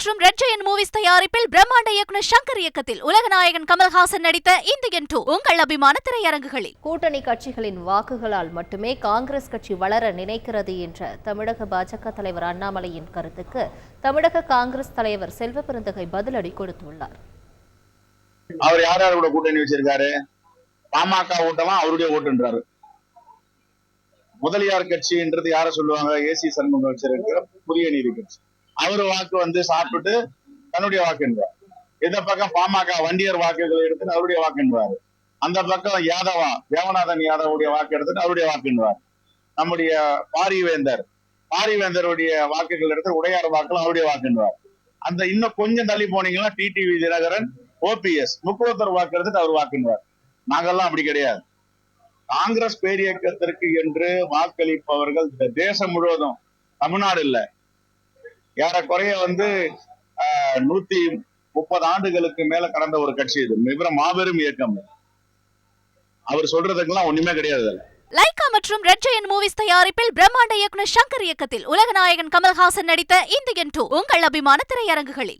மற்றும் red Jayan movies தயாரிப்பில் பிரம்மாண்ட இயக்குனர் சங்கர் இயக்கத்தில் உலகநாயகன் கமல்ஹாசன் நடித்த இந்தியன் டூ உங்கள் அபிமான திரையரங்குகளில். கூட்டணி கட்சிகளின் வாக்குகளால் மட்டுமே காங்கிரஸ் கட்சி வளர நினைக்கிறது என்ற தமிழக பாஜக தலைவர் அண்ணாமலையின் கருத்துக்கு தமிழக காங்கிரஸ் தலைவர் செல்வ பெருந்தகை பதிலடி கொடுத்துள்ளார். அவர் யார் யார் கூட கூட்டணி வச்சிருக்காரு? பாமக ஓட்டமா அவருடைய ஓட்டுன்றாரு. முதலியார் கட்சின்றது யார சொல்லுவாங்க? ஏசி சண்முகம் வச்சிருக்க புதிய நீதி கட்சி. அவரு வாக்கு வந்து சாப்பிட்டு தன்னுடைய வாக்குன்றார். இந்த பக்கம் பாமக வண்டியர் வாக்குகளை எடுத்துட்டு அவருடைய வாக்குன்றாரு. அந்த பக்கம் யாதவா தேவநாதன் யாதவுடைய வாக்கு எடுத்துட்டு அவருடைய வாக்குன்றார். நம்முடைய பாரிவேந்தர் பாரிவேந்தருடைய வாக்குகள் எடுத்து உடையார் வாக்குகள் அவருடைய வாக்குன்றார். அந்த இன்னும் கொஞ்சம் தள்ளி போனீங்கன்னா டிடிவி தினகரன் ஓபிஎஸ் முக்குவத்தர் வாக்கு எடுத்துட்டு அவர் வாக்குன்றார். நாங்கெல்லாம் அப்படி கிடையாது. காங்கிரஸ் பேரியக்கத்திற்கு என்று வாக்களிப்பவர்கள் இந்த தேசம் முழுவதும் தமிழ்நாடு இல்ல. ஏறக்குறைய வந்து நூத்தி முப்பது ஆண்டுகளுக்கு மேல கடந்த ஒரு கட்சி இது. மிக மாபெரும் இயக்கம். அவர் சொல்றதுக்கெல்லாம் ஒண்ணுமே கிடையாது லைகா மற்றும் ரெட் ஜெயன் மூவிஸ் தயாரிப்பில் பிரம்மாண்ட இயக்குனர் சங்கர் இயக்கத்தில் உலகநாயகன் கமல்ஹாசன் நடித்த இந்தியன் டூ உங்கள் அபிமான திரையரங்குகளில்.